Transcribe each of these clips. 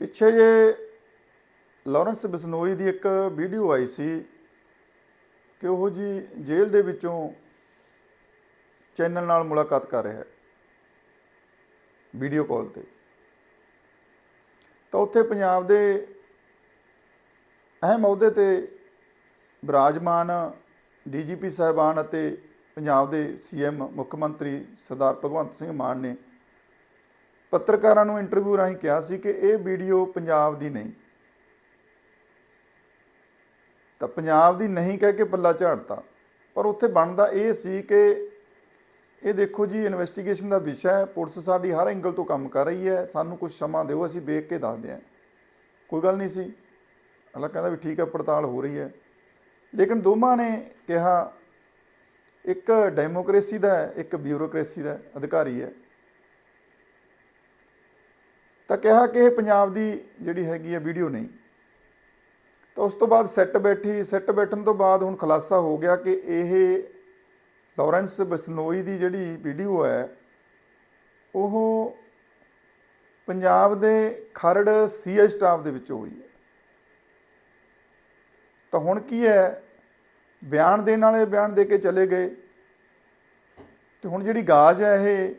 ਪਿੱਛੇ ਜੇ ਲਾਰੈਂਸ ਬਿਸਨੋਈ ਦੀ ਇੱਕ ਵੀਡੀਓ ਆਈ ਸੀ ਕਿ ਉਹ ਜੀ ਜੇਲ੍ਹ ਦੇ ਵਿੱਚੋਂ ਚੈਨਲ ਨਾਲ ਮੁਲਾਕਾਤ ਕਰ ਰਿਹਾ ਹੈ ਵੀਡੀਓ ਕਾਲ ਤੇ। ਤਾਂ ਉੱਥੇ ਪੰਜਾਬ ਦੇ ਅਹਿਮ ਅਹੁਦੇ ਤੇ ਵਿਰਾਜਮਾਨ ਡੀਜੀਪੀ ਸਾਹਿਬਾਨ ਅਤੇ ਪੰਜਾਬ ਦੇ ਸੀਐਮ ਮੁੱਖ ਮੰਤਰੀ ਸਰਦਾਰ ਭਗਵੰਤ ਸਿੰਘ ਮਾਨ ਨੇ ਪੱਤਰਕਾਰਾਂ ਨੂੰ ਇੰਟਰਵਿਊ ਰਾਹੀਂ ਕਿਹਾ ਸੀ ਕਿ ਇਹ ਵੀਡੀਓ ਪੰਜਾਬ ਦੀ ਨਹੀਂ। ਤਾਂ ਪੰਜਾਬ ਦੀ ਨਹੀਂ ਕਹਿ ਕੇ ਪੱਲਾ ਝਾੜਤਾ। ਪਰ ਉੱਥੇ ਬਣਦਾ ਇਹ ਸੀ ਕਿ ਇਹ ਦੇਖੋ ਜੀ ਇਨਵੈਸਟੀਗੇਸ਼ਨ ਦਾ ਵਿਸ਼ਾ ਹੈ। ਪੁਲਿਸ ਸਾਡੀ ਹਰ ਐਂਗਲ ਤੋਂ ਕੰਮ ਕਰ ਰਹੀ ਹੈ। ਸਾਨੂੰ ਕੁਝ ਸਮਾਂ ਦਿਓ, ਅਸੀਂ ਵੇਖ ਕੇ ਦੱਸਦੇ ਹਾਂ। ਕੋਈ ਗੱਲ ਨਹੀਂ ਸੀ। ਅੱਲਾ ਕਹਿੰਦਾ ਵੀ ਠੀਕ ਹੈ, ਪੜਤਾਲ ਹੋ ਰਹੀ ਹੈ। ਲੇਕਿਨ ਦੋਵਾਂ ਨੇ ਕਿਹਾ, ਇੱਕ ਡੈਮੋਕ੍ਰੇਸੀ ਦਾ ਇੱਕ ਬਿਊਰੋਕ੍ਰੇਸੀ ਦਾ ਅਧਿਕਾਰੀ ਹੈ। ਤਾਂ ਕਿਹਾ ਕਿ ਇਹ ਪੰਜਾਬ ਦੀ ਜਿਹੜੀ ਹੈਗੀ ਹੈ ਵੀਡੀਓ ਨਹੀਂ। ਤਾਂ ਉਸ ਤੋਂ ਬਾਅਦ ਸੈੱਟ ਬੈਠੀ ਸੈੱਟ ਬੈਠਣ ਤੋਂ ਬਾਅਦ ਹੁਣ ਖੁਲਾਸਾ ਹੋ ਗਿਆ ਕਿ ਇਹ ਲਾਰੈਂਸ ਬਸਨੋਈ ਦੀ ਜਿਹੜੀ ਵੀਡੀਓ ਹੈ, ਉਹ ਪੰਜਾਬ ਦੇ ਖਰੜ ਸੀਐਸ ਸਟਾਫ ਦੇ ਵਿੱਚੋਂ ਹੋਈ ਹੈ। ਤਾਂ ਹੁਣ ਕੀ ਹੈ, ਬਿਆਨ ਦੇਣ ਵਾਲੇ ਬਿਆਨ ਦੇ ਕੇ ਚਲੇ ਗਏ। ਤੇ ਹੁਣ ਜਿਹੜੀ ਗਾਜ ਹੈ ਇਹ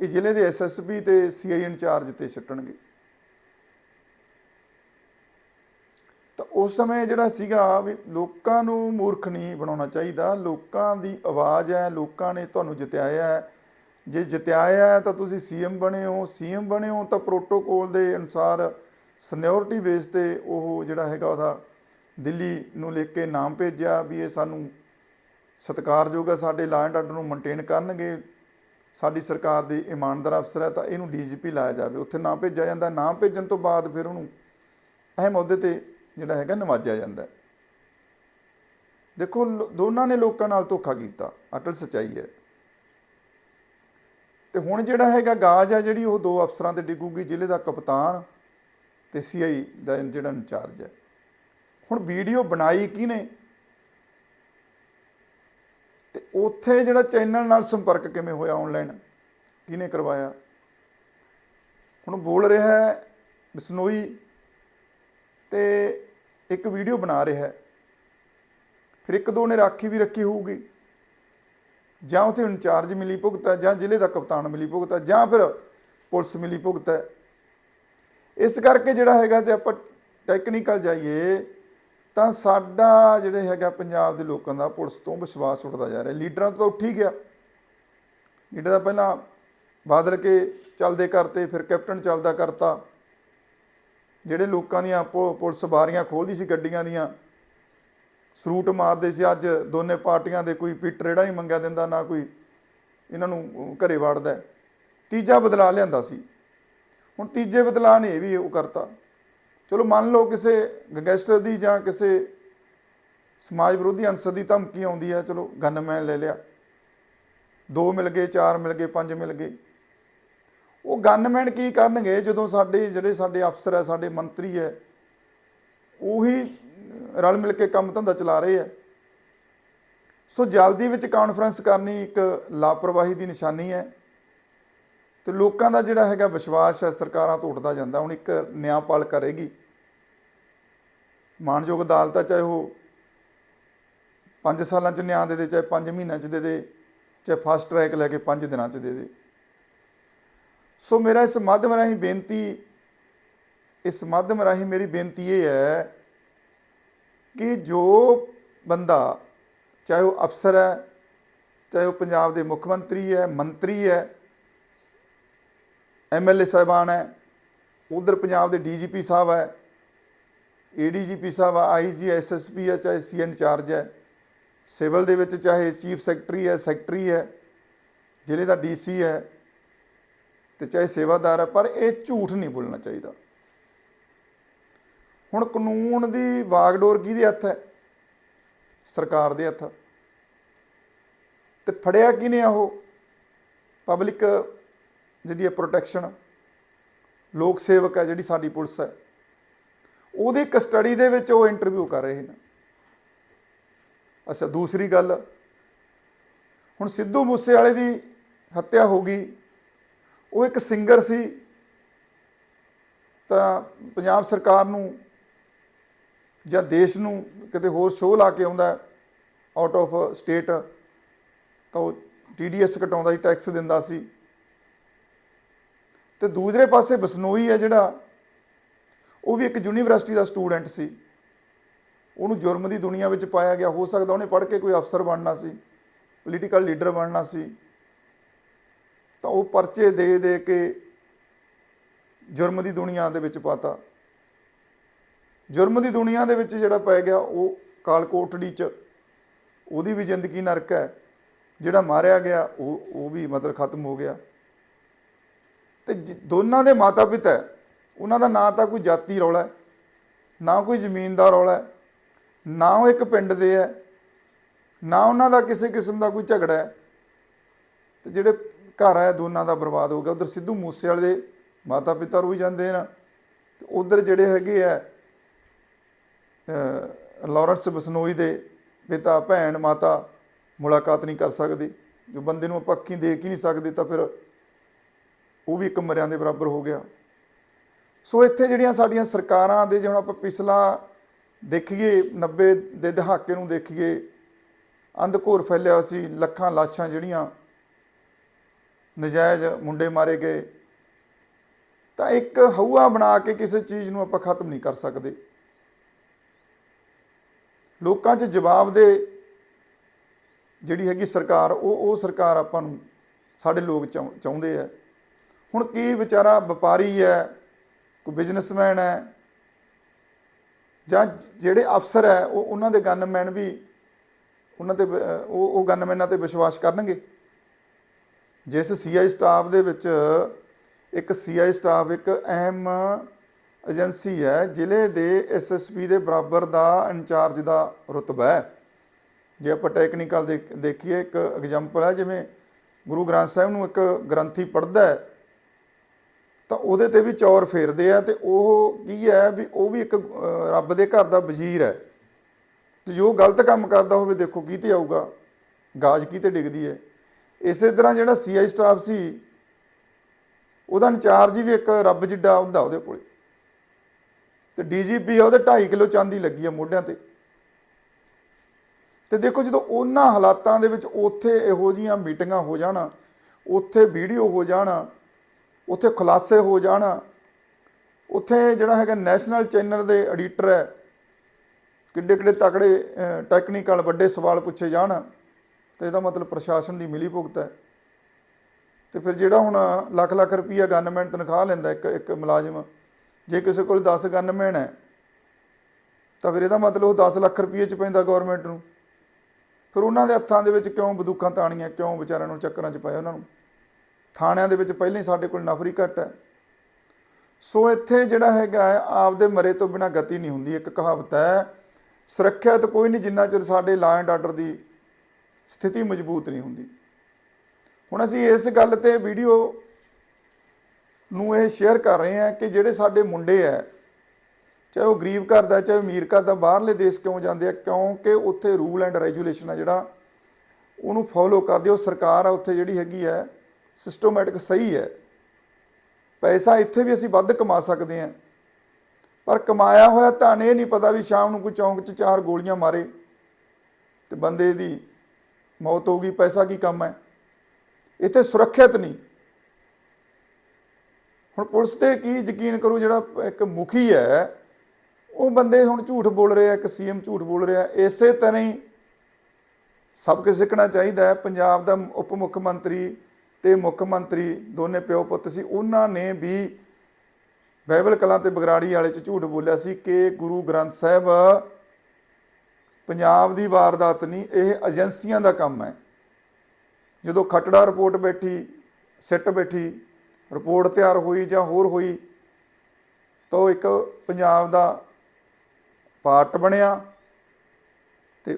ਇਹ ਜ਼ਿਲ੍ਹੇ ਦੇ ਐਸਐਸਪੀ ਤੇ ਸੀਆਈ ਇੰਚਾਰਜ ਤੇ ਛੱਟਣਗੇ ਤਾਂ ਉਸ ਸਮੇਂ ਜਿਹੜਾ ਸੀਗਾ ਵੀ ਲੋਕਾਂ ਨੂੰ ਮੂਰਖ ਨਹੀਂ ਬਣਾਉਣਾ ਚਾਹੀਦਾ। ਲੋਕਾਂ ਦੀ ਆਵਾਜ਼ ਹੈ, ਲੋਕਾਂ ਨੇ ਤੁਹਾਨੂੰ ਜਿਤਾਇਆ ਹੈ। ਜੇ ਜਿਤਾਇਆ ਤਾਂ ਤੁਸੀਂ ਸੀਐਮ ਬਣੇ ਹੋ। ਸੀਐਮ ਬਣੇ ਹੋ ਤਾਂ ਪ੍ਰੋਟੋਕੋਲ ਦੇ ਅਨੁਸਾਰ ਸੀਨੀਅਰਿਟੀ ਬੇਸ ਤੇ ਉਹ ਜਿਹੜਾ ਹੈਗਾ ਉਹਦਾ ਦਿੱਲੀ ਨੂੰ ਲਿਖ ਕੇ ਨਾਮ ਭੇਜਿਆ ਵੀ ਇਹ ਸਾਨੂੰ ਸਤਿਕਾਰਯੋਗ ਹੈ, ਸਾਡੇ ਲਾ ਐਂਡ ਆਰਡਰ ਨੂੰ ਮੇਨਟੇਨ ਕਰਨਗੇ। ਸਾਡੀ ਸਰਕਾਰ ਦੇ ਇਮਾਨਦਾਰ ਅਫਸਰ ਹੈ ਤਾਂ ਇਹਨੂੰ ਡੀਜੀਪੀ ਲਾਇਆ ਜਾਵੇ। ਉੱਥੇ ਨਾ ਭੇਜਿਆ ਜਾਂਦਾ, ਨਾ ਭੇਜਣ ਤੋਂ ਬਾਅਦ ਫਿਰ ਉਹਨੂੰ ਅਹਿਮ ਅਹੁਦੇ ਤੇ ਜਿਹੜਾ ਹੈਗਾ ਨਵਾਜਿਆ ਜਾਂਦਾ ਦੇਖੋ, ਲੋ- ਦੋਨਾਂ ਨੇ ਲੋਕਾਂ ਨਾਲ ਧੋਖਾ ਕੀਤਾ, ਅਟਲ ਸਚਾਈ ਹੈ। ਤੇ ਹੁਣ ਜਿਹੜਾ ਹੈਗਾ ਗਾਜ ਹੈ ਜਿਹੜੀ, ਉਹ ਦੋ ਅਫਸਰਾਂ ਤੇ ਡਿੱਗੂਗੀ, ਜ਼ਿਲ੍ਹੇ ਦਾ ਕਪਤਾਨ ਤੇ ਸੀਆਈ ਦਾ ਜਿਹੜਾ ਇੰਚਾਰਜ ਹੈ। ਹੁਣ ਵੀਡੀਓ ਬਣਾਈ ਕਿਹਨੇ? ਤੇ ਉੱਥੇ ਜਿਹੜਾ ਚੈਨਲ ਨਾਲ ਸੰਪਰਕ ਕਿਵੇਂ ਹੋਇਆ ਆਨਲਾਈਨ ਕਿਹਨੇ ਕਰਵਾਇਆ? ਹੁਣ ਬੋਲ ਰਿਹਾ ਹੈ ਬਿਸਨੋਈ ਤੇ ਇੱਕ ਵੀਡੀਓ ਬਣਾ ਰਿਹਾ ਹੈ। ਫਿਰ ਇੱਕ ਦੋ ਨੇ ਰਾਖੀ ਵੀ ਰੱਖੀ ਹੋਊਗੀ। ਜਾਂ ਉਥੇ ਇੰਚਾਰਜ ਮਿਲੀ ਭੁਗਤ ਹੈ, ਜਾਂ ਜ਼ਿਲ੍ਹੇ ਦਾ ਕਪਤਾਨ ਮਿਲੀ ਭੁਗਤ ਹੈ, ਜਾਂ ਫਿਰ ਪੁਲਿਸ ਮਿਲੀ ਭੁਗਤ ਹੈ। ਇਸ ਕਰਕੇ ਜਿਹੜਾ ਹੈਗਾ ਜੇ ਆਪਾਂ ਟੈਕਨੀਕਲ ਜਾਈਏ ਤਾਂ ਸਾਡਾ ਜਿਹੜੇ ਹੈਗਾ ਪੰਜਾਬ ਦੇ ਲੋਕਾਂ ਦਾ ਪੁਲਿਸ ਤੋਂ ਵਿਸ਼ਵਾਸ ਉੱਠਦਾ ਜਾ ਰਿਹਾ। ਲੀਡਰਾਂ ਤੋਂ ਤਾਂ ਉੱਠ ਹੀ ਗਿਆ। ਲੀਡਰ ਦਾ ਪਹਿਲਾਂ ਬਾਦਲ ਕੇ ਚੱਲਦੇ ਕਰਤੇ ਫਿਰ ਕੈਪਟਨ ਚੱਲਦਾ ਕਰਤਾ। ਜਿਹੜੇ ਲੋਕਾਂ ਦੀਆਂ ਪੁਲਿਸ ਬਾਰੀਆਂ ਖੋਲਦੀ ਸੀ ਗੱਡੀਆਂ ਦੀਆਂ ਸਰੂਟ ਮਾਰਦੇ ਸੀ। ਅੱਜ ਦੋਨੇ ਪਾਰਟੀਆਂ ਦੇ ਕੋਈ ਪਿੱਟ ਜਿਹੜਾ ਨਹੀਂ ਮੰਗਿਆ ਦਿੰਦਾ ਨਾ ਕੋਈ ਇਹਨਾਂ ਨੂੰ ਅਹ, ਘਰੇ ਵੜਦਾ। ਤੀਜਾ ਬਦਲਾ ਲਿਆਂਦਾ ਸੀ। ਹੁਣ ਤੀਜੇ ਬਦਲਾ ਨੇ ਇਹ ਵੀ ਉਹ ਕਰਤਾ। ਚਲੋ ਮੰਨ ਲਓ ਕਿਸੇ ਗੈਂਗਸਟਰ ਦੀ ਜਾਂ ਕਿਸੇ ਸਮਾਜ ਵਿਰੋਧੀ ਅੰਸਰ ਦੀ ਧਮਕੀ ਆਉਂਦੀ ਹੈ, ਚਲੋ ਗਨਮੈਨ ਲੈ ਲਿਆ। ਦੋ ਮਿਲ ਗਏ, ਚਾਰ ਮਿਲ ਗਏ, ਪੰਜ ਮਿਲ ਗਏ। ਉਹ ਗਨਮੈਨ ਕੀ ਕਰਨਗੇ? ਜਦੋਂ ਸਾਡੇ, ਜਿਹੜੇ ਸਾਡੇ ਅਫਸਰ ਹੈ, ਸਾਡੇ ਮੰਤਰੀ ਹੈ, ਉਹੀ ਰਲ ਮਿਲ ਕੇ ਕੰਮ ਧੰਦਾ ਚਲਾ ਰਹੇ ਹੈ। ਸੋ ਜਲਦੀ ਵਿੱਚ ਕਾਨਫਰੰਸ ਕਰਨੀ ਇੱਕ ਲਾਪਰਵਾਹੀ ਦੀ ਨਿਸ਼ਾਨੀ ਹੈ। ਤੇ ਲੋਕਾਂ ਦਾ ਜਿਹੜਾ ਹੈਗਾ ਵਿਸ਼ਵਾਸ ਹੈ, ਸਰਕਾਰਾਂ ਤੋਂ ਉੱਠਦਾ ਜਾਂਦਾ, ਹੁਣ ਇੱਕ ਨਿਆਂਪਾਲ ਕਰੇਗੀ। ਮਾਨਯੋਗ ਅਦਾਲਤ ਹੈ ਚਾਹੇ ਉਹ 5 ਸਾਲਾਂ ਚ ਨਿਆਂ ਦੇ ਦੇ, ਚਾਹੇ 5 ਮਹੀਨਿਆਂ ਚ ਦੇ ਦੇ, ਚਾਹੇ ਫਾਸਟ ਟਰੈਕ ਲੈ ਕੇ 5 ਦਿਨਾਂ ਚ ਦੇ ਦੇ। ਸੋ ਮੇਰਾ ਇਸ ਮਾਧਿਅਮ ਰਾਹੀਂ ਬੇਨਤੀ, ਇਸ ਮਾਧਿਅਮ ਰਾਹੀਂ ਮੇਰੀ ਬੇਨਤੀ ਇਹ ਹੈ ਕਿ ਜੋ ਬੰਦਾ, ਚਾਹੇ ਉਹ ਅਫਸਰ ਹੈ, ਚਾਹੇ ਉਹ ਪੰਜਾਬ ਦੇ ਮੁੱਖ ਮੰਤਰੀ ਹੈ ਮੰਤਰੀ ਹੈ ਐਮਐਲਏ ਸਾਹਿਬਾਨ ਹੈ, ਉਧਰ ਪੰਜਾਬ ਦੇ ਡੀਜੀਪੀ ਸਾਹਿਬ ਹੈ ਏਡੀਜੀਪੀ ਸਾਹਿਬ ਹੈ ਆਈਜੀ ਐਸਐਸਪੀ ਹੈ ਚਾਹੇ ਸੀ ਇੰਚਾਰਜ ਹੈ। ਸਿਵਲ ਦੇ ਵਿੱਚ ਚਾਹੇ ਚੀਫ ਸੈਕਟਰੀ ਹੈ ਸੈਕਟਰੀ ਹੈ, ਜ਼ਿਲ੍ਹੇ ਦਾ ਡੀਸੀ ਹੈ, ਤੇ ਚਾਹੇ ਸੇਵਾਦਾਰ ਹੈ, ਪਰ ਇਹ ਝੂਠ ਨਹੀਂ ਬੋਲਣਾ ਚਾਹੀਦਾ। ਹੁਣ ਕਾਨੂੰਨ ਦੀ ਵਾਗਡੋਰ ਕਿਹਦੇ ਹੱਥ ਹੈ? ਸਰਕਾਰ ਦੇ ਹੱਥ। ਤੇ ਫੜਿਆ ਕਿਹਨੇ ਆ ਉਹ? ਪਬਲਿਕ ਜਿਹੜੀ ਹੈ ਪ੍ਰੋਟੈਕਸ਼ਨ ਲੋਕ ਸੇਵਕ ਹੈ ਜਿਹੜੀ ਸਾਡੀ ਪੁਲਿਸ ਹੈ। ਉਹਦੀ ਕਸਟਡੀ ਦੇ ਵਿੱਚ ਉਹ ਇੰਟਰਵਿਊ ਕਰ ਰਹੇ ਨੇ। ਅੱਛਾ, ਦੂਸਰੀ ਗੱਲ, ਹੁਣ ਸਿੱਧੂ ਮੂਸੇ ਵਾਲੇ ਦੀ ਹੱਤਿਆ ਹੋ ਗਈ, ਉਹ ਇੱਕ ਸਿੰਗਰ ਸੀ, ਤਾਂ ਪੰਜਾਬ ਸਰਕਾਰ ਨੂੰ ਜਾਂ ਦੇਸ਼ ਨੂੰ ਕਿਤੇ ਹੋਰ ਸ਼ੋਅ ਲਾ ਕੇ ਆਉਂਦਾ ਆਊਟ ਆਫ ਸਟੇਟ ਤਾਂ ਉਹ ਟੀਡੀਐਸ ਘਟਾਉਂਦਾ ਸੀ ਟੈਕਸ ਦਿੰਦਾ ਸੀ। ਤੇ ਦੂਸਰੇ ਪਾਸੇ ਬਸਨੋਈ ਹੈ ਜਿਹੜਾ ਉਹ ਵੀ ਇੱਕ ਯੂਨੀਵਰਸਿਟੀ ਦਾ ਸਟੂਡੈਂਟ ਸੀ। ਉਹਨੂੰ ਜੁਰਮ ਦੀ ਦੁਨੀਆ ਵਿੱਚ ਪਾਇਆ ਗਿਆ। ਹੋ ਸਕਦਾ ਉਹਨੇ ਪੜ੍ਹ ਕੇ ਕੋਈ ਅਫਸਰ ਬਣਨਾ ਸੀ ਪੋਲੀਟੀਕਲ ਲੀਡਰ ਬਣਨਾ ਸੀ। ਤਾਂ ਉਹ ਪਰਚੇ ਦੇ ਦੇ ਕੇ ਜੁਰਮ ਦੀ ਦੁਨੀਆ ਦੇ ਵਿੱਚ ਪਾਤਾ। ਜੁਰਮ ਦੀ ਦੁਨੀਆ ਦੇ ਵਿੱਚ ਜਿਹੜਾ ਪੈ ਗਿਆ, ਉਹ ਕਾਲ ਕੋਠੜੀ 'ਚ ਉਹਦੀ ਵੀ ਜ਼ਿੰਦਗੀ ਨਰਕ ਹੈ। ਜਿਹੜਾ ਮਾਰਿਆ ਗਿਆ, ਉਹ ਉਹ ਵੀ ਮਤਲਬ ਖਤਮ ਹੋ ਗਿਆ। ਤੇ ਜ- ਦੋਨਾਂ ਦੇ ਮਾਤਾ ਪਿਤਾ ਉਹਨਾਂ ਦਾ ਨਾ ਤਾਂ ਕੋਈ ਜਾਤੀ ਰੌਲਾ ਹੈ ਨਾ ਕੋਈ ਜ਼ਮੀਨ ਦਾ ਰੌਲਾ ਹੈ ਨਾ ਉਹ ਇੱਕ ਪਿੰਡ ਦੇ ਹੈ ਨਾ ਉਹਨਾਂ ਦਾ ਕਿਸੇ ਕਿਸਮ ਦਾ ਕੋਈ ਝਗੜਾ ਹੈ। ਤੇ ਜਿਹੜੇ ਘਰ ਆਇਆ ਦੋਨਾਂ ਦਾ ਬਰਬਾਦ ਹੋ ਗਿਆ। ਉਧਰ ਸਿੱਧੂ ਮੂਸੇਵਾਲੇ ਦੇ ਮਾਤਾ ਪਿਤਾ ਰੋਈ ਜਾਂਦੇ ਨੇ ਤੇ ਉਧਰ ਜਿਹੜੇ ਹੈਗੇ ਆ ਅਹ, ਲਾਰੈਂਸ ਬਸਨੋਈ ਦੇ ਪਿਤਾ ਭੈਣ ਮਾਤਾ ਮੁਲਾਕਾਤ ਨਹੀਂ ਕਰ ਸਕਦੇ। ਜੋ ਬੰਦੇ ਨੂੰ ਆਪਾਂ ਅੱਖੀਂ ਦੇਖ ਹੀ ਨਹੀਂ ਸਕਦੇ ਤਾਂ ਫਿਰ ਉਹ ਵੀ ਇੱਕ ਮਰਿਆਂ ਦੇ ਬਰਾਬਰ ਹੋ ਗਿਆ। ਸੋ ਇੱਥੇ ਜਿਹੜੀਆਂ ਸਾਡੀਆਂ ਸਰਕਾਰਾਂ ਦੇ ਜਿਵੇਂ ਆਪਾਂ ਪਿਛਲਾ ਦੇਖੀਏ 90 ਦੇ ਦਹਾਕੇ ਨੂੰ ਦੇਖੀਏ ਅੰਧਕੋਰ ਫੈਲਿਆ ਸੀ, ਲੱਖਾਂ ਲਾਸ਼ਾਂ ਜਿਹੜੀਆਂ ਨਜਾਇਜ਼ ਮੁੰਡੇ ਮਾਰੇ ਗਏ। ਤਾਂ ਇੱਕ ਹਊਆ ਬਣਾ ਕੇ ਕਿਸੇ ਚੀਜ਼ ਨੂੰ ਆਪਾਂ ਖਤਮ ਨਹੀਂ ਕਰ ਸਕਦੇ। ਲੋਕਾਂ 'ਚ ਜਵਾਬ ਦੇ ਜਿਹੜੀ ਹੈਗੀ ਸਰਕਾਰ, ਉਹ ਉਹ ਸਰਕਾਰ ਆਪਾਂ ਨੂੰ ਸਾਡੇ ਲੋਕ ਚਾਹੁੰਦੇ ਆ। ਹੁਣ ਕੀ ਵਿਚਾਰਾ ਵਪਾਰੀ ਹੈ ਕੋਈ ਬਿਜ਼ਨਸਮੈਨ ਹੈ ਜਾਂ ਜਿਹੜੇ ਅਫਸਰ ਹੈ, ਉਹ ਉਹਨਾਂ ਦੇ ਗਨਮੈਨ ਵੀ ਉਹਨਾਂ ਤੇ ਉਹ ਉਹ ਗਨਮੈਨਾਂ ਤੇ ਵਿਸ਼ਵਾਸ ਕਰਨਗੇ। ਜਿਸ ਸੀਆਈ ਸਟਾਫ ਦੇ ਵਿੱਚ ਇੱਕ ਸੀਆਈ ਸਟਾਫ ਇੱਕ ਅਹਿਮ ਏਜੰਸੀ ਹੈ, ਜ਼ਿਲ੍ਹੇ ਦੇ ਐਸਐਸਪੀ ਦੇ ਬਰਾਬਰ ਦਾ ਇੰਚਾਰਜ ਦਾ ਰੁਤਬਾ ਹੈ। ਜੇ ਆਪਾਂ ਟੈਕਨੀਕਲ ਦੇਖੀਏ, ਇੱਕ ਐਗਜ਼ਾਮਪਲ ਹੈ, ਜਿਵੇਂ ਗੁਰੂ ਗ੍ਰੰਥ ਸਾਹਿਬ ਨੂੰ ਇੱਕ ਗ੍ਰੰਥੀ ਪੜ੍ਹਦਾ ਹੈ ਤਾਂ ਉਹਦੇ ਤੇ ਵੀ ਚੌਰ ਫੇਰਦੇ ਆ ਤੇ ਉਹ ਕੀ ਹੈ ਵੀ ਉਹ ਵੀ ਇੱਕ ਰੱਬ ਦੇ ਘਰ ਦਾ ਵਜ਼ੀਰ ਹੈ। ਤੇ ਜੋ ਗਲਤ ਕੰਮ ਕਰਦਾ ਹੋਵੇ ਦੇਖੋ ਕੀ ਤੇ ਆਊਗਾ। ਗਾਜ ਕੀ ਤੇ ਡਿੱਗਦੀ ਹੈ। ਇਸੇ ਤਰ੍ਹਾਂ ਜਿਹੜਾ ਸੀਆਈ ਸਟਾਫ ਸੀ, ਉਹਦਾ ਇੰਚਾਰਜ ਵੀ ਇੱਕ ਰੱਬ ਜਿੱਡਾ ਹੁੰਦਾ ਉਹਦੇ ਕੋਲੇ। ਤੇ ਡੀਜੀਪੀ ਆ, ਉਹਦੇ 2.5 ਕਿਲੋ ਚਾਂਦੀ ਲੱਗੀ ਆ ਮੋਢਿਆਂ ਤੇ। ਤੇ ਦੇਖੋ ਜਦੋਂ ਉਹਨਾਂ ਹਾਲਾਤਾਂ ਦੇ ਵਿੱਚ ਉੱਥੇ ਇਹੋ ਜੀਆਂ ਮੀਟਿੰਗਾਂ ਹੋ ਜਾਣਾ, ਉੱਥੇ ਵੀਡੀਓ ਹੋ ਜਾਣਾ ਉੱਥੇ ਖੁਲਾਸੇ ਹੋ ਜਾਣ। ਉੱਥੇ ਜਿਹੜਾ ਹੈਗਾ ਨੈਸ਼ਨਲ ਚੈਨਲ ਦੇ ਐਡੀਟਰ ਹੈ। ਕਿੱਡੇ ਕਿੱਡੇ ਤਕੜੇ ਟੈਕਨੀਕਲ ਵੱਡੇ ਸਵਾਲ ਪੁੱਛੇ ਜਾਣ। ਤੇ ਇਹਦਾ ਮਤਲਬ ਪ੍ਰਸ਼ਾਸਨ ਦੀ ਮਿਲੀ ਭੁਗਤ ਹੈ। ਤੇ ਫਿਰ ਜਿਹੜਾ ਹੁਣ ਲੱਖ ਲੱਖ ਰੁਪਈਆ ਗਨਮੈਨ ਤਨਖਾਹ ਲੈਂਦਾ ਇੱਕ ਇੱਕ ਮੁਲਾਜ਼ਮ, ਜੇ ਕਿਸੇ ਕੋਲ 10 ਗਨਮੈਨ ਹੈ, ਤਾਂ ਫਿਰ ਇਹਦਾ ਮਤਲਬ ਉਹ 10 ਲੱਖ ਰੁਪਈਏ ਚ ਪੈਂਦਾ ਗਵਰਨਮੈਂਟ ਨੂੰ। ਫਿਰ ਉਹਨਾਂ ਦੇ ਹੱਥਾਂ ਦੇ ਵਿੱਚ ਕਿਉਂ ਬੰਦੂਕਾਂ ਤਾਣੀਆਂ, ਕਿਉਂ ਵਿਚਾਰਿਆਂ ਨੂੰ ਚੱਕਰਾਂ 'ਚ ਪਾਇਆ ਉਹਨਾਂ ਨੂੰ? ਥਾਣਿਆਂ ਦੇ ਵਿੱਚ ਪਹਿਲਾਂ ਹੀ ਸਾਡੇ ਕੋਲ ਨਫਰੀ ਘੱਟ ਹੈ। ਸੋ ਇੱਥੇ ਜਿਹੜਾ ਹੈਗਾ ਆਪਦੇ ਮਰੇ ਤੋਂ ਬਿਨਾ ਗਤੀ ਨਹੀਂ ਹੁੰਦੀ। ਇੱਕ ਕਹਾਵਤ ਹੈ, ਸੁਰੱਖਿਅਤ ਕੋਈ ਨਹੀਂ ਜਿੰਨਾ ਚਿਰ ਸਾਡੇ ਲਾ ਐਂਡ ਆਰਡਰ ਦੀ ਸਥਿਤੀ ਮਜ਼ਬੂਤ ਨਹੀਂ ਹੁੰਦੀ। ਹੁਣ ਅਸੀਂ ਇਸ ਗੱਲ ਤੇ ਵੀਡੀਓ ਨੂੰ ਇਹ ਸ਼ੇਅਰ ਕਰ ਰਹੇ ਹਾਂ ਕਿ ਜਿਹੜੇ ਸਾਡੇ ਮੁੰਡੇ ਹੈ, ਚਾਹੇ ਉਹ ਗਰੀਬ ਘਰ ਦਾ, ਚਾਹੇ ਅਮੀਰ ਘਰ ਦਾ, ਬਾਹਰਲੇ ਦੇਸ਼ ਕਿਉਂ ਜਾਂਦੇ ਆ? ਕਿਉਂਕਿ ਉੱਥੇ ਰੂਲ ਐਂਡ ਰੈਗੂਲੇਸ਼ਨ ਆ ਜਿਹੜਾ, ਉਹਨੂੰ ਫੋਲੋ ਕਰਦੇ ਉਹ ਸਰਕਾਰ ਆ, ਉੱਥੇ ਜਿਹੜੀ ਹੈਗੀ ਹੈ ਸਿਸਟਮੈਟਿਕ ਸਹੀ ਹੈ। ਪੈਸਾ ਇੱਥੇ ਵੀ ਅਸੀਂ ਵੱਧ ਕਮਾ ਸਕਦੇ ਹਾਂ। ਪਰ ਕਮਾਇਆ ਹੋਇਆ ਧਨ ਇਹ ਨਹੀਂ ਪਤਾ ਵੀ ਸ਼ਾਮ ਨੂੰ ਕੋਈ ਚੌਂਕ 'ਚ ਚਾਰ ਗੋਲੀਆਂ ਮਾਰੇ ਤੇ ਬੰਦੇ ਦੀ ਮੌਤ ਹੋ ਗਈ, ਪੈਸਾ ਕੀ ਕੰਮ ਹੈ? ਇੱਥੇ ਸੁਰੱਖਿਅਤ ਨਹੀਂ। ਹੁਣ ਪੁਲਿਸ ਤੇ ਕੀ ਯਕੀਨ ਕਰੂ ਜਿਹੜਾ ਇੱਕ ਮੁਖੀ ਹੈ, ਉਹ ਬੰਦੇ ਹੁਣ ਝੂਠ ਬੋਲ ਰਿਹਾ ਆ ਇੱਕ ਸੀਐਮ ਝੂਠ ਬੋਲ ਰਿਹਾ, ਇਸੇ ਤਰ੍ਹਾਂ ਹੀ ਸਭ ਕੁਝ ਸਿੱਖਣਾ ਚਾਹੀਦਾ ਹੈ। ਪੰਜਾਬ ਦਾ ਉਪ ਮੁੱਖ ਮੰਤਰੀ ਤੇ ਮੁੱਖ ਮੰਤਰੀ ਦੋਨੇ ਪਿਓ ਪੁੱਤ ਸੀ, ਉਹਨਾਂ ਨੇ ਵੀ ਬਾਈਬਲ ਕਲਾਂ ਤੇ ਬਗਰਾੜੀ ਵਾਲੇ ਚ ਝੂਠ ਬੋਲਿਆ ਸੀ ਕਿ ਗੁਰੂ ਗ੍ਰੰਥ ਸਾਹਿਬ ਪੰਜਾਬ ਦੀ ਵਾਰਦਾਤ ਨਹੀਂ, ਇਹ ਏਜੰਸੀਆਂ ਦਾ ਕੰਮ ਹੈ। ਜਦੋਂ ਖਟੜਾ ਰਿਪੋਰਟ ਬੈਠੀ, ਸਿੱਟ ਬੈਠੀ, ਰਿਪੋਰਟ ਤਿਆਰ ਹੋਈ ਜਾਂ ਹੋਰ ਹੋਈ, ਤਾਂ ਉਹ ਇੱਕ ਪੰਜਾਬ ਦਾ ਪਾਰਟ ਬਣਿਆ ਤੇ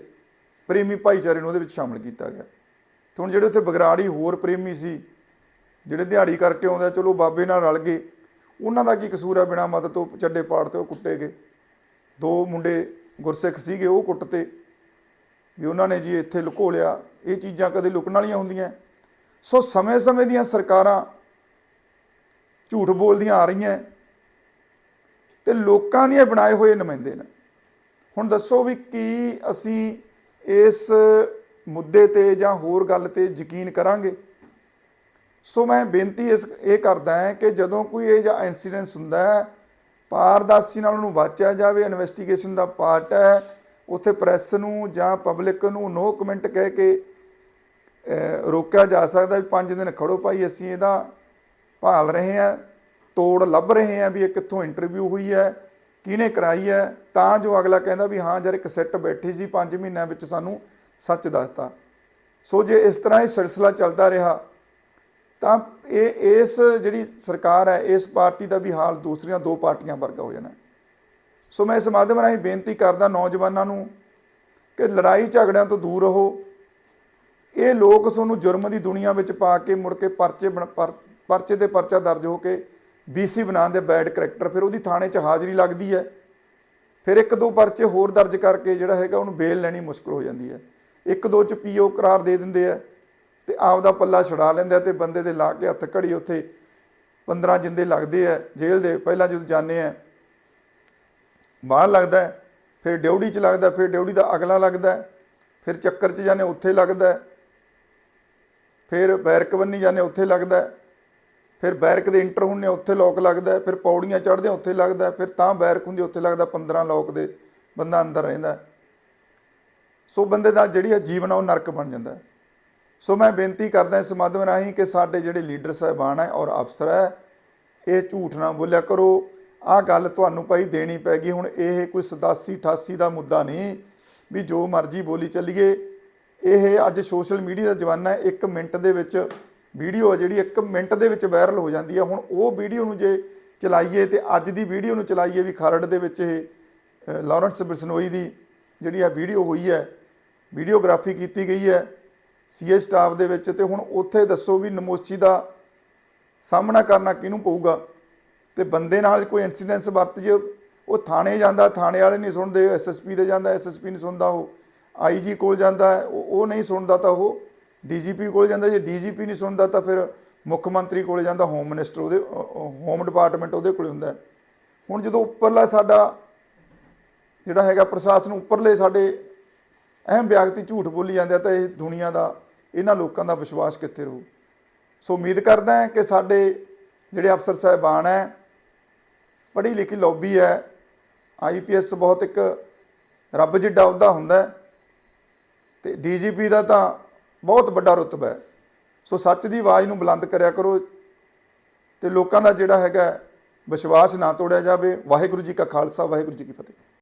ਪ੍ਰੇਮੀ ਭਾਈਚਾਰੇ ਨੂੰ ਉਹਦੇ ਵਿੱਚ ਸ਼ਾਮਲ ਕੀਤਾ ਗਿਆ। ਤੇ ਹੁਣ ਜਿਹੜੇ ਉੱਥੇ ਬਗਰਾੜੀ ਹੋਰ ਪ੍ਰੇਮੀ ਸੀ, ਜਿਹੜੇ ਦਿਹਾੜੀ ਕਰਕੇ ਆਉਂਦੇ ਚਲੋ ਬਾਬੇ ਨਾਲ ਰਲ ਗਏ, ਉਹਨਾਂ ਦਾ ਕੀ ਕਸੂਰ ਹੈ ਬਿਨਾ ਮਦਦ ਤੋਂ ਚੱਡੇ ਪਾੜ ਤੇ ਉਹ ਕੁੱਟੇ ਗਏ। ਦੋ ਮੁੰਡੇ ਗੁਰਸਿੱਖ ਸੀਗੇ ਉਹ ਕੁੱਟਤੇ, ਵੀ ਉਹਨਾਂ ਨੇ ਜੀ ਇੱਥੇ ਲੁਕੋ ਲਿਆ, ਇਹ ਚੀਜ਼ਾਂ ਕਦੇ ਲੁਕਣ ਵਾਲੀਆਂ ਹੁੰਦੀਆਂ। ਸੋ ਸਮੇਂ-ਸਮੇਂ ਦੀਆਂ ਸਰਕਾਰਾਂ ਝੂਠ ਬੋਲਦੀਆਂ ਆ ਰਹੀਆਂ, ਤੇ ਲੋਕਾਂ ਦੀਆਂ ਬਣਾਏ ਹੋਏ ਨੁਮਾਇੰਦੇ ਨੇ। ਹੁਣ ਦੱਸੋ ਵੀ ਕੀ ਅਸੀਂ ਇਸ ਮੁੱਦੇ ਤੇ ਜਾਂ ਹੋਰ ਗੱਲ ਤੇ ਯਕੀਨ ਕਰਾਂਗੇ। ਸੋ ਮੈਂ ਬੇਨਤੀ ਇਸ, ਇਹ ਕਰਦਾ ਹਾਂ ਕਿ ਜਦੋਂ ਕੋਈ ਇਹ ਜਾਂ ਇਨਸੀਡੈਂਸ ਹੁੰਦਾ ਹੈ, ਪਾਰਦਰਸ਼ੀ ਨਾਲ ਉਹਨੂੰ ਵਾਚਿਆ ਜਾਵੇ ਇਨਵੈਸਟੀਗੇਸ਼ਨ ਦਾ ਪਾਰਟ ਹੈ, ਉੱਥੇ ਪ੍ਰੈਸ ਨੂੰ ਜਾਂ ਪਬਲਿਕ ਨੂੰ ਨੋ ਕਮੈਂਟ ਕਹਿ ਕੇ ਰੋਕਿਆ ਜਾ ਸਕਦਾ ਵੀ 5 ਦਿਨ ਖੜੋ ਭਾਈ, ਅਸੀਂ ਇਹਦਾ ਭਾਲ ਰਹੇ ਹਾਂ, ਤੋੜ ਲੱਭ ਰਹੇ ਹਾਂ ਵੀ ਇਹ ਕਿੱਥੋਂ ਇੰਟਰਵਿਊ ਹੋਈ ਹੈ, ਕਿਹਨੇ ਕਰਾਈ ਹੈ, ਤਾਂ ਜੋ ਅਗਲਾ ਕਹਿੰਦਾ ਵੀ ਹਾਂ ਯਾਰ ਇੱਕ ਸੈੱਟ ਬੈਠੀ ਸੀ 5 ਮਹੀਨਿਆਂ ਵਿੱਚ ਸਾਨੂੰ ਸੱਚ ਦੱਸਤਾ। ਸੋ ਜੇ ਇਸ ਤਰ੍ਹਾਂ ਇਹ ਸਿਲਸਿਲਾ ਚੱਲਦਾ ਰਿਹਾ, ਤਾਂ ਇਹ, ਇਸ ਜਿਹੜੀ ਸਰਕਾਰ ਹੈ, ਇਸ ਪਾਰਟੀ ਦਾ ਵੀ ਹਾਲ ਦੂਸਰੀਆਂ ਦੋ ਪਾਰਟੀਆਂ ਵਰਗਾ ਹੋ ਜਾਣਾ ਸੋ ਮੈਂ ਇਸ ਮਾਧਿਅਮ ਰਾਹੀਂ ਬੇਨਤੀ ਕਰਦਾ ਨੌਜਵਾਨਾਂ ਨੂੰ ਕਿ ਲੜਾਈ ਝਗੜਿਆਂ ਤੋਂ ਦੂਰ ਰਹੋ। ਇਹ ਲੋਕ ਤੁਹਾਨੂੰ ਜੁਰਮ ਦੀ ਦੁਨੀਆ ਵਿੱਚ ਪਾ ਕੇ ਮੁੜ ਕੇ ਪਰਚੇ ਬਣ- ਪਰਚੇ ਤੇ ਪਰਚਾ ਦਰਜ ਹੋ ਕੇ ਬੀਸੀ ਬਣਾਉਣ ਦੇ ਬੈਡ ਕਰੈਕਟਰ ਫਿਰ ਉਹਦੀ ਥਾਣੇ 'ਚ ਹਾਜ਼ਰੀ ਲੱਗਦੀ ਹੈ। ਫਿਰ ਇੱਕ ਦੋ ਪਰਚੇ ਹੋਰ ਦਰਜ ਕਰਕੇ ਜਿਹੜਾ ਹੈਗਾ ਉਹਨੂੰ ਬੇਲ ਲੈਣੀ ਮੁਸ਼ਕਲ ਹੋ ਜਾਂਦੀ ਹੈ। ਇੱਕ ਦੋ ਚ ਪੀਓ ਕਰਾਰ ਦੇ ਦਿੰਦੇ ਆ ਤੇ ਆਪਦਾ ਪੱਲਾ ਛੁਡਾ ਲੈਂਦੇ ਆ ਤੇ ਬੰਦੇ ਦੇ ਲਾ ਕੇ ਹੱਥ ਘੜੀ ਉੱਥੇ 15 ਜਿੰਦੇ ਲੱਗਦੇ ਆ ਜੇਲ੍ਹ ਦੇ, ਪਹਿਲਾਂ ਜਦੋਂ ਜਾਂਦੇ ਆ, ਬਾਹਰ ਲੱਗਦਾ ਫਿਰ ਡਿਊਟੀ 'ਚ ਲੱਗਦਾ ਫਿਰ ਡਿਊਟੀ ਦਾ ਅਗਲਾ ਲੱਗਦਾ ਫਿਰ ਚੱਕਰ 'ਚ ਜਾਂਦੇ ਉੱਥੇ ਲੱਗਦਾ ਫਿਰ ਬੈਰਕ ਬੰਨੀ ਜਾਂਦੇ ਉੱਥੇ ਲੱਗਦਾ ਫਿਰ ਬੈਰਕ ਦੇ ਇੰਟਰ ਹੁੰਨੇ ਉੱਥੇ ਲੋਕ ਲੱਗਦਾ ਫਿਰ ਪੌੜੀਆਂ ਚੜ੍ਹਦੇ ਉੱਥੇ ਲੱਗਦਾ ਫਿਰ ਤਾਂ ਬੈਰਕ ਹੁੰਦੀ ਉੱਥੇ ਲੱਗਦਾ 15 ਲੋਕ ਦੇ ਬੰਦਾ ਅੰਦਰ ਰਹਿੰਦਾ ਸੋ ਬੰਦੇ ਦਾ ਜਿਹੜੀ ਹੈ ਜੀਵਨ ਆ ਉਹ ਨਰਕ ਬਣ ਜਾਂਦਾ ਹੈ। ਸੋ ਮੈਂ ਬੇਨਤੀ ਕਰਦਾ ਇਸ ਮਾਧਿਅਮ ਰਾਹੀਂ ਕਿ ਸਾਡੇ ਜਿਹੜੇ ਲੀਡਰ ਸਾਹਿਬਾਨ ਹੈ ਔਰ ਅਫਸਰ ਹੈ ਇਹ ਝੂਠ ਨਾ ਬੋਲਿਆ ਕਰੋ। ਆਹ ਗੱਲ ਤੁਹਾਨੂੰ ਭਾਈ ਦੇਣੀ ਪੈ ਗਈ ਹੁਣ ਇਹ ਕੋਈ 87 88 ਦਾ ਮੁੱਦਾ ਨਹੀਂ ਵੀ ਜੋ ਮਰਜ਼ੀ ਬੋਲੀ ਚੱਲੀਏ। ਇਹ ਅੱਜ ਸੋਸ਼ਲ ਮੀਡੀਆ ਦਾ ਜ਼ਮਾਨਾ ਹੈ। 1 ਮਿੰਟ ਦੇ ਵਿੱਚ ਵੀਡੀਓ ਜਿਹੜੀ 1 ਮਿੰਟ ਦੇ ਵਿੱਚ ਵਾਇਰਲ ਹੋ ਜਾਂਦੀ ਹੈ ਹੁਣ ਉਹ ਵੀਡੀਓ ਨੂੰ ਜੇ ਚਲਾਈਏ ਤੇ ਅੱਜ ਦੀ ਵੀਡੀਓ ਨੂੰ ਚਲਾਈਏ ਵੀ ਖਰੜ ਦੇ ਵਿੱਚ ਇਹ ਅ, ਲਾਰੈਂਸ ਬਿਸਨੋਈ ਦੀ ਜਿਹੜੀ ਆ ਵੀਡੀਓ ਹੋਈ ਹੈ ਵੀਡੀਓਗ੍ਰਾਫੀ ਕੀਤੀ ਗਈ ਹੈ ਸੀਏ ਸਟਾਫ ਦੇ ਵਿੱਚ ਤੇ ਹੁਣ ਉੱਥੇ ਦੱਸੋ ਵੀ ਨਮੋਚੀ ਦਾ ਸਾਹਮਣਾ ਕਰਨਾ ਕਿਹਨੂੰ ਪਊਗਾ? ਤੇ ਬੰਦੇ ਨਾਲ ਕੋਈ ਇਨਸੀਡੈਂਸ ਵਰਤ ਜੇ ਉਹ ਥਾਣੇ ਜਾਂਦਾ, ਥਾਣੇ ਵਾਲੇ ਨਹੀਂ ਸੁਣਦੇ ਐਸਐਸਪੀ ਦੇ ਜਾਂਦਾ ਐਸਐਸਪੀ ਨਹੀਂ ਸੁਣਦਾ ਉਹ। ਆਈਜੀ ਕੋਲ ਜਾਂਦਾ ਉਹ ਉਹ ਨਹੀਂ ਸੁਣਦਾ ਤਾਂ ਉਹ ਡੀਜੀਪੀ ਕੋਲ ਜਾਂਦਾ, ਜੇ ਡੀਜੀਪੀ ਨਹੀਂ ਸੁਣਦਾ ਤਾਂ ਫਿਰ ਮੁੱਖ ਮੰਤਰੀ ਕੋਲ ਜਾਂਦਾ ਹੋਮ ਮਿਨਿਸਟਰ ਉਹਦੇ ਹੋਮ ਡਿਪਾਰਟਮੈਂਟ ਉਹਦੇ ਕੋਲ ਹੁੰਦਾ ਹੁਣ ਜਦੋਂ ਉੱਪਰਲਾ ਸਾਡਾ ਜਿਹੜਾ ਹੈਗਾ ਪ੍ਰਸ਼ਾਸਨ, ਉੱਪਰਲੇ ਸਾਡੇ ਅਹਿਮ ਵਿਅਕਤੀ ਝੂਠ ਬੋਲੀ ਜਾਂਦੇ ਆ ਤਾਂ ਇਹ ਦੁਨੀਆ ਦਾ, ਇਹਨਾਂ ਲੋਕਾਂ ਦਾ ਵਿਸ਼ਵਾਸ ਕਿੱਥੇ ਰਹੂ? ਸੋ ਉਮੀਦ ਕਰਦਾ ਹਾਂ ਕਿ ਸਾਡੇ ਜਿਹੜੇ ਅਫਸਰ ਸਾਹਿਬਾਨ ਹੈ, ਪੜ੍ਹੀ ਲਿਖੀ ਲੌਬੀ ਹੈ ਆਈਪੀਐਸ ਬਹੁਤ ਇੱਕ ਰੱਬ ਜਿੱਡਾ ਅਹੁਦਾ ਹੁੰਦਾ ਹੈ ਤੇ ਡੀਜੀਪੀ ਦਾ ਤਾਂ ਬਹੁਤ ਵੱਡਾ ਰੁਤਬਾ ਹੈ। ਸੋ ਸੱਚ ਦੀ ਆਵਾਜ਼ ਨੂੰ ਬੁਲੰਦ ਕਰਿਆ ਕਰੋ ਤੇ ਲੋਕਾਂ ਦਾ ਜਿਹੜਾ ਹੈਗਾ ਵਿਸ਼ਵਾਸ ਨਾ ਤੋੜਿਆ ਜਾਵੇ। ਵਾਹਿਗੁਰੂ ਜੀ ਕਾ ਖਾਲਸਾ, ਵਾਹਿਗੁਰੂ ਜੀ ਕੀ ਫਤਿਹ।